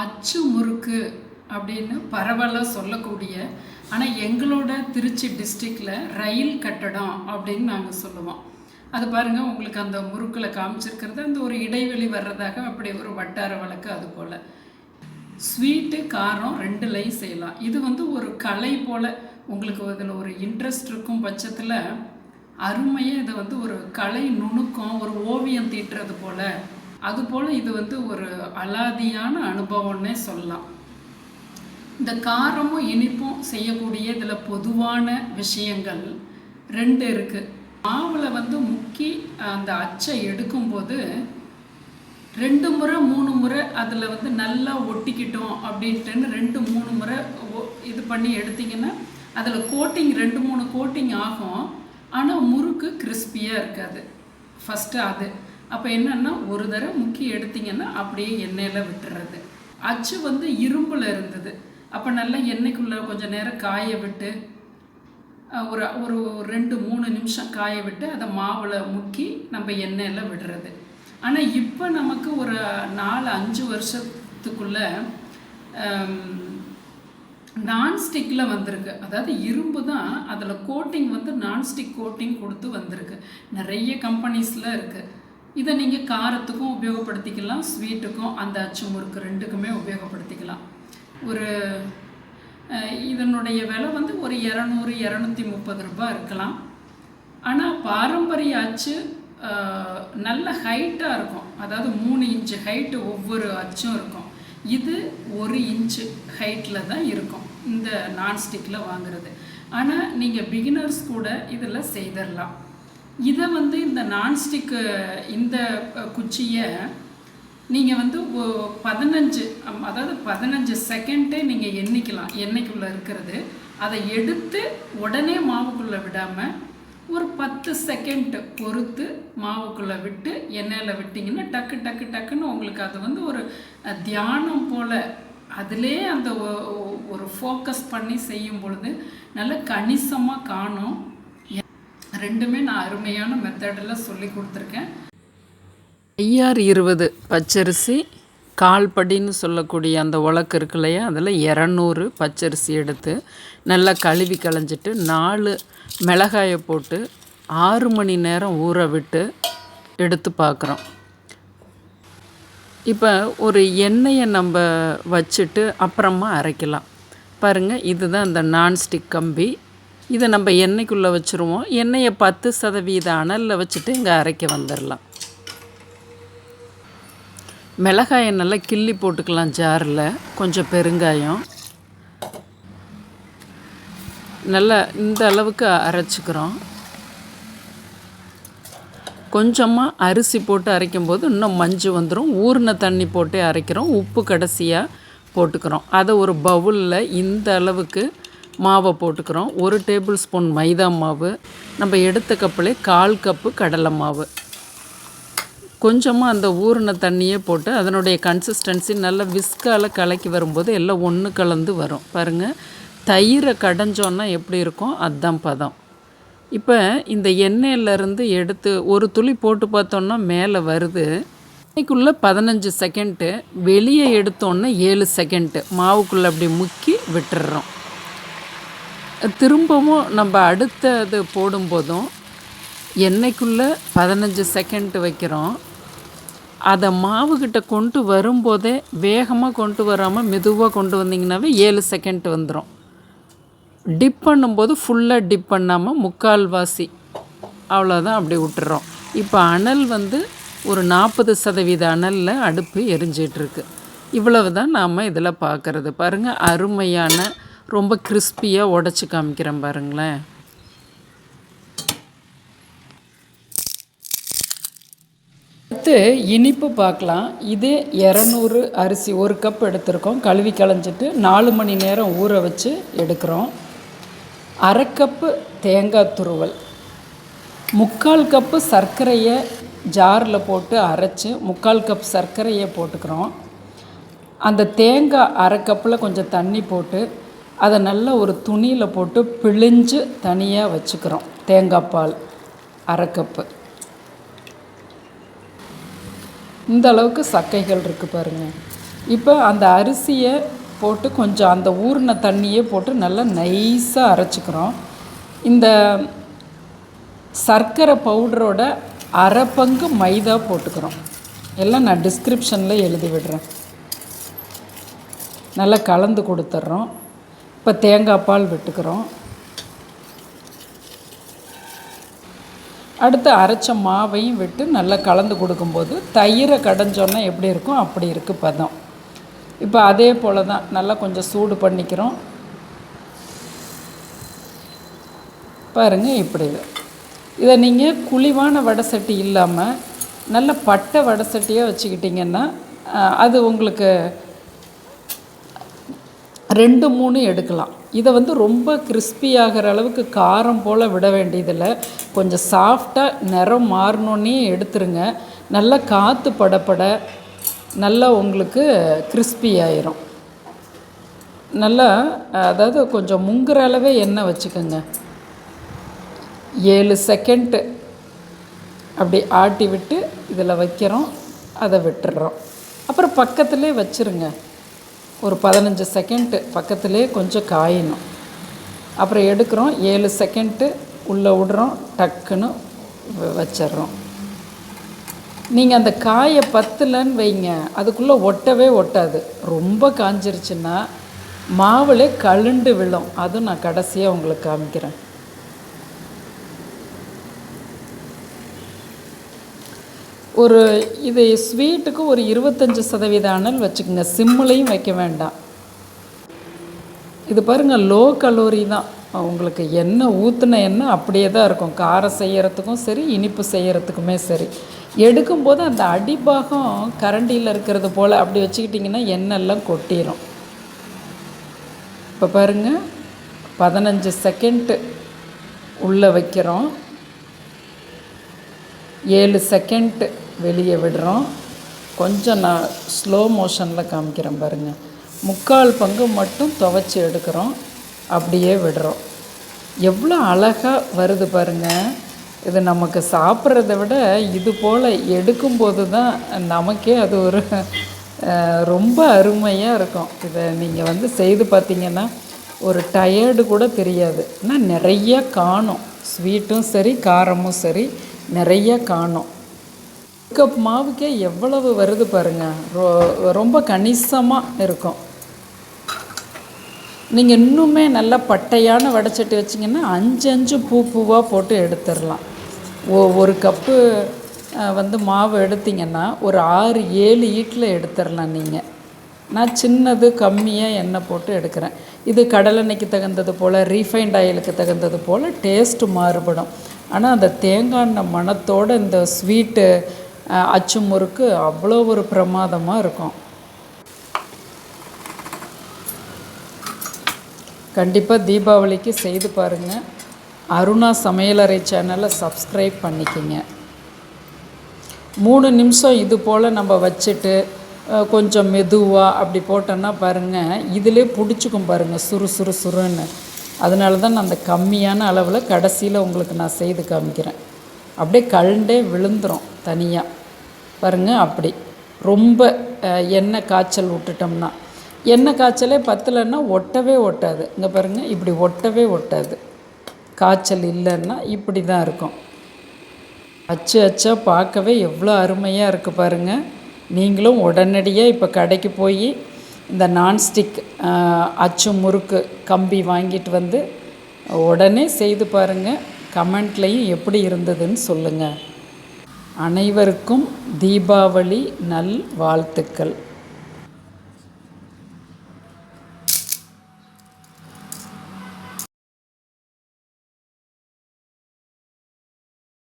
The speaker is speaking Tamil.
அச்சு முறுக்கு அப்படின்னு பரவலாக சொல்லக்கூடிய ஆனால் எங்களோட திருச்சி டிஸ்ட்ரிக்டில் ரயில் கட்டடம் அப்படின்னு நாங்கள் சொல்லுவோம். அது பாருங்கள் உங்களுக்கு அந்த முறுக்கில் காமிச்சிருக்கிறது அந்த ஒரு இடைவெளி வர்றதாக அப்படி ஒரு வட்டார வழக்கு அது போல். ஸ்வீட்டு காரம் ரெண்டுலையும் செய்யலாம். இது வந்து ஒரு கலை போல் உங்களுக்கு இதில் ஒரு இன்ட்ரெஸ்ட் இருக்கும் பட்சத்தில் அருமையாக இதை வந்து ஒரு கலை நுணுக்கம் ஒரு ஓவியம் தீட்டுறது போல் அதுபோல் இது வந்து ஒரு அலாதியான அனுபவம்னே சொல்லலாம். இந்த காரமும் இனிப்பும் செய்யக்கூடிய இதில் பொதுவான விஷயங்கள் ரெண்டு இருக்குது மாவில் வந்து முக்கி அந்த அச்சை எடுக்கும்போது ரெண்டு முறை மூணு முறை அதில் வந்து நல்லா ஒட்டிக்கிட்டோம் அப்படின்ட்டுன்னு ரெண்டு மூணு முறை இது பண்ணி எடுத்திங்கன்னா அதில் கோட்டிங் ரெண்டு மூணு கோட்டிங் ஆகும். ஆனால் முறுக்கு கிறிஸ்பியாக இருக்காது. ஃபஸ்ட்டு அது. அப்போ என்னன்னா ஒரு தடவை முக்கி எடுத்தீங்கன்னா அப்படியே எண்ணெயில் விட்டுறது. அச்சு வந்து இரும்பில் இருந்தது. அப்போ நல்லா எண்ணெய்க்குள்ளே கொஞ்சம் நேரம் காய விட்டு ஒரு ஒரு ரெண்டு மூணு நிமிஷம் காய விட்டு அதை மாவில் முக்கி நம்ம எண்ணெயில் விடுறது. ஆனால் இப்போ நமக்கு ஒரு நாலு அஞ்சு வருஷத்துக்குள்ளே நான்ஸ்டிக்கில் வந்திருக்கு. அதாவது இரும்பு தான் அதில் கோட்டிங் வந்து நான்ஸ்டிக் கோட்டிங் கொடுத்து வந்திருக்கு. நிறைய கம்பெனிஸில் இருக்குது இதை நீங்கள் காரத்துக்கும் உபயோகப்படுத்திக்கலாம் ஸ்வீட்டுக்கும் அந்த அச்சு முறுக்கு ரெண்டுக்குமே உபயோகப்படுத்திக்கலாம். ஒரு இதனுடைய விலை வந்து ஒரு இரநூறு இரநூத்தி முப்பது ரூபாய் இருக்கலாம். ஆனால் பாரம்பரிய அச்சு நல்ல ஹைட்டாக இருக்கும். அதாவது மூணு இன்ச்சு ஹைட்டு ஒவ்வொரு அச்சும் இருக்கும். இது ஒரு இன்ச்சு ஹைட்டில் தான் இருக்கும். இந்த நான்ஸ்டிக்கில் வாங்குறது. ஆனால் நீங்கள் பிகினர்ஸ் கூட இதில் செய்திடலாம். இதை வந்து இந்த நான்ஸ்டிக்கு இந்த குச்சியை நீங்கள் வந்து பதினஞ்சு அதாவது பதினஞ்சு செகண்டே நீங்கள் எண்ணிக்கலாம் எண்ணெய்க்குள்ளே இருக்கிறது. அதை எடுத்து உடனே மாவுக்குள்ளே விடாமல் ஒரு பத்து செகண்ட் பொறுத்து மாவுக்குள்ளே விட்டு எண்ணெயில் விட்டிங்கன்னா டக்கு டக்கு டக்குன்னு உங்களுக்கு அது வந்து ஒரு தியானம் போல் அதிலே அந்த ஒ- ஒரு ஃபோக்கஸ் பண்ணி செய்யும் பொழுது நல்ல கணிசமாக காணும். ரெண்டுமே நான் அருமையான மெத்தடில் சொல்லி கொடுத்துருக்கேன். ஐஆர் இருபது பச்சரிசி கால்படின்னு சொல்லக்கூடிய அந்த உலக்கு இருக்கு இல்லையா? அதில் இரநூறு பச்சரிசி எடுத்து நல்லா கழுவி களைஞ்சிட்டு நாலு மிளகாயை போட்டு ஆறு மணி நேரம் ஊற விட்டு எடுத்து பார்க்குறோம். இப்போ ஒரு எண்ணெயை நம்ம வச்சுட்டு அப்புறமா அரைக்கலாம். பாருங்கள் இதுதான் அந்த நான்ஸ்டிக் கம்பி. இதை நம்ம எண்ணெய்க்குள்ளே வச்சுருவோம். எண்ணெயை பத்து சதவீத அனலில் வச்சுட்டு இங்கே அரைக்க வந்துடலாம் மிளகாயை நல்லா கிள்ளி போட்டுக்கலாம் ஜாரில். கொஞ்சம் பெருங்காயம். நல்லா இந்த அளவுக்கு அரைச்சிக்கிறோம். கொஞ்சமாக அரிசி போட்டு அரைக்கும்போது இன்னும் மஞ்சு வந்துடும் ஊறின தண்ணி போட்டு அரைக்கிறோம். உப்பு கடைசியாக போட்டுக்கிறோம். அதை ஒரு பவுலில் இந்த அளவுக்கு மாவை போட்டுக்கிறோம். ஒரு டேபிள் ஸ்பூன் மைதா மாவு நம்ம எடுத்த கப்பிலே கால் கப்பு கடலை மாவு. கொஞ்சமாக அந்த ஊறின தண்ணியே போட்டு அதனுடைய கன்சிஸ்டன்சி நல்லா விஸ்கால் கலக்கி வரும்போது எல்லாம் ஒன்று கலந்து வரும். பாருங்கள் தயிரை கடைஞ்சோன்னா எப்படி இருக்கும்? அதுதான் பதம். இப்போ இந்த எண்ணெயிலேருந்து எடுத்து ஒரு துளி போட்டு பார்த்தோன்னா மேலே வருது. இன்னைக்குள்ளே பதினஞ்சு செகண்ட்டு வெளியே எடுத்தோன்னே ஏழு செகண்ட்டு மாவுக்குள்ளே அப்படி முக்கி விட்டுடுறோம் திரும்பவும் நம்ம அடுத்தது போடும்போதும் எண்ணெய்க்குள்ளே பதினஞ்சு செகண்ட் வைக்கிறோம். அதை மாவுக்கிட்ட கொண்டு வரும்போதே வேகமாக கொண்டு வராமல் மெதுவாக கொண்டு வந்தீங்கன்னாவே ஏழு செகண்ட் வந்துடும் டிப் பண்ணும்போது ஃபுல்லாக டிப் பண்ணாமல் முக்கால்வாசி அவ்வளோதான் அப்படி விட்டுறோம். இப்போ அனல் வந்து ஒரு நாற்பது சதவீத அனலில் அடுப்பு எரிஞ்சிட்ருக்கு இவ்வளவு தான் நாம் இதில் பார்க்குறது பாருங்கள் அருமையான ரொம்ப கிறிஸ்பியாக உடச்சி காமிக்கிறேன் பாருங்களேன். அடுத்து இனிப்பு பார்க்கலாம். இது இரநூறு அரிசி ஒரு கப் எடுத்திருக்கோம். கழுவி களைஞ்சிட்டு நாலு மணி நேரம் ஊற வச்சு எடுக்கிறோம். அரை கப்பு தேங்காய் துருவல். முக்கால் கப்பு சர்க்கரையை ஜாரில் போட்டு அரைச்சி முக்கால் கப் சர்க்கரையை போட்டுக்கிறோம். அந்த தேங்காய் அரை கப்பில் கொஞ்சம் தண்ணி போட்டு அதை நல்லா ஒரு துணியில் போட்டு பிழிஞ்சு தனியாக வச்சுக்கிறோம். தேங்காய் பால் அரை கப்பு. இந்த அளவுக்கு சக்கைகள் இருக்குது பாருங்கள் இப்போ அந்த அரிசியை போட்டு கொஞ்சம் அந்த ஊறின தண்ணியே போட்டு நல்லா நைஸாக அரைச்சிக்கிறோம். இந்த சர்க்கரை பவுடரோட அரை பங்கு மைதா போட்டுக்கிறோம். எல்லாம் நான் டிஸ்கிரிப்ஷனில் எழுதி விடுறேன். நல்லா கலந்து கொடுத்துட்றோம். இப்போ தேங்காய் பால் விட்டுக்கிறோம். அடுத்து அரைச்ச மாவையும் விட்டு நல்லா கலந்து கொடுக்கும்போது தயிரை கடைஞ்சோன்னா எப்படி இருக்கும்? அப்படி இருக்குது பதம். இப்போ அதே போல் தான் நல்லா கொஞ்சம் சூடு பண்ணிக்கிறோம். பாருங்கள் இப்படி இதை. நீங்கள் குழிவான வடை சட்டி இல்லாமல் நல்ல பட்டை வடை சட்டியாக வச்சுக்கிட்டிங்கன்னா அது உங்களுக்கு ரெண்டு மூணு எடுக்கலாம். இதை வந்து ரொம்ப கிறிஸ்பி ஆகிற அளவுக்கு காரம் போல் விட வேண்டியதில்லை. கொஞ்சம் சாஃப்டாக நிறம் மாறினோன்னே எடுத்துருங்க. நல்லா காற்று படப்பட நல்லா உங்களுக்கு கிறிஸ்பி ஆயிரும். நல்லா அதாவது கொஞ்சம் முங்குற அளவே எண்ணெய் வச்சுக்கோங்க. ஏழு செகண்ட்டு அப்படி ஆட்டி விட்டு இதில் வைக்கிறோம். அதை விட்டுடுறோம் அப்புறம் பக்கத்துலேயே வச்சுருங்க. ஒரு பதினஞ்சு செகண்ட்டு பக்கத்துலேயே கொஞ்சம் காயணும். அப்புறம் எடுக்கிறோம் ஏழு செகண்ட்டு உள்ளே விடுறோம் டக்குன்னு வ- வச்சிடுறோம். நீங்கள் அந்த காயை பத்தலன்னு வைங்க. அதுக்குள்ளே ஒட்டவே ஒட்டாது. ரொம்ப காஞ்சிருச்சுன்னா மாவுலே கழுண்டு விழும். அதுவும் நான் கடைசியாக உங்களுக்கு காமிக்கிறேன். ஒரு இது ஸ்வீட்டுக்கு ஒரு இருபத்தஞ்சி சதவீத அனல் வச்சுக்கோங்க. சிம்மிலையும் வைக்க வேண்டாம். இது பாருங்கள் லோ கலோரி தான். உங்களுக்கு எண்ணெய் ஊற்றின எண்ணெய் அப்படியே தான் இருக்கும். காரம் செய்கிறதுக்கும் சரி இனிப்பு செய்கிறதுக்குமே சரி. எடுக்கும்போது அந்த அடிபாகம் கரண்டியில் இருக்கிறது போல் அப்படி வச்சுக்கிட்டிங்கன்னா எண்ணெய் எல்லாம் கொட்டிடும் இப்போ பாருங்கள் பதினஞ்சு செகண்ட்டு உள்ளே வைக்கிறோம். ஏழு செகண்ட் வெளியே விடுறோம். கொஞ்சம் நான் ஸ்லோ மோஷனில் காமிக்கிறேன் பாருங்கள் முக்கால் பங்கு மட்டும் துவைச்சி எடுக்கிறோம். அப்படியே விடுறோம். எவ்வளோ அழகாக வருது பாருங்கள் இது நமக்கு சாப்பிட்றத விட இது போல் எடுக்கும்போது தான் நமக்கே அது ஒரு ரொம்ப அருமையாக இருக்கும். இதை நீங்கள் வந்து செய்து பார்த்தீங்கன்னா ஒரு டயர்டு கூட தெரியாது. ஆனால் நிறைய காணும். ஸ்வீட்டும் சரி காரமும் சரி நிறைய காணும். கப் மாவுக்கே எவ்வளவு வருது பாருங்கள் ரொ- ரொம்ப கணிசமாக இருக்கும். நீங்கள் இன்னுமே நல்லா பட்டையான வடைச்சட்டி வச்சிங்கன்னா அஞ்சு அஞ்சு பூ பூவாக போட்டு எடுத்துடலாம். ஓ ஒரு கப்பு வந்து மாவு எடுத்தீங்கன்னா ஒரு ஆறு ஏழு ஈட்டில் எடுத்துடலாம் நீங்கள் நான் சின்னது கம்மியாக எண்ணெய் போட்டு எடுக்கிறேன். இது கடலெண்ணெய்க்கு தகுந்தது போல் ரீஃபைண்ட் ஆயிலுக்கு தகுந்தது போல் டேஸ்ட்டு மாறுபடும். ஆனால் அந்த தேங்காய் எண்ணெய் மணத்தோட இந்த ஸ்வீட்டு அச்சு முறுக்கு அவ்வளோ ஒரு பிரமாதமாக இருக்கும். கண்டிப்பாக தீபாவளிக்கு செய்து பாருங்கள் அருணா சமையலறை சேனலை சப்ஸ்கிரைப் பண்ணிக்கிங்க. மூணு நிமிஷம் இது போல் நம்ம வச்சுட்டு கொஞ்சம் மெதுவாக அப்படி போட்டோன்னா பாருங்கள் இதிலே பிடிச்சிக்கும் பாருங்கள் சுறு சுறு சுறுன்னு அதனால தான் நான் அந்த கம்மியான அளவில் கடைசியில் உங்களுக்கு நான் செய்து காமிக்கிறேன். அப்படியே கழுண்டே விழுந்துரும் தனியாக பாருங்கள் அப்படி. ரொம்ப எண்ணெய் காய்ச்சல் விட்டுட்டோம்னா. எண்ணெய் காய்ச்சலே பத்தலைன்னா ஒட்டவே ஒட்டாது. இங்கே பாருங்கள் இப்படி ஒட்டவே ஒட்டாது. காய்ச்சல் இல்லைன்னா இப்படி தான் இருக்கும். அச்சு அச்சா பார்க்கவே எவ்வளோ அருமையாக இருக்குது பாருங்கள் நீங்களும் உடனடியாக இப்போ கடைக்கு போய் இந்த நான்ஸ்டிக் அச்சு முறுக்கு கம்பி வாங்கிட்டு வந்து உடனே செய்து பாருங்கள் கமெண்ட்லேயும் எப்படி இருந்ததுன்னு சொல்லுங்கள் அனைவருக்கும் தீபாவளி நல் வாழ்த்துக்கள்.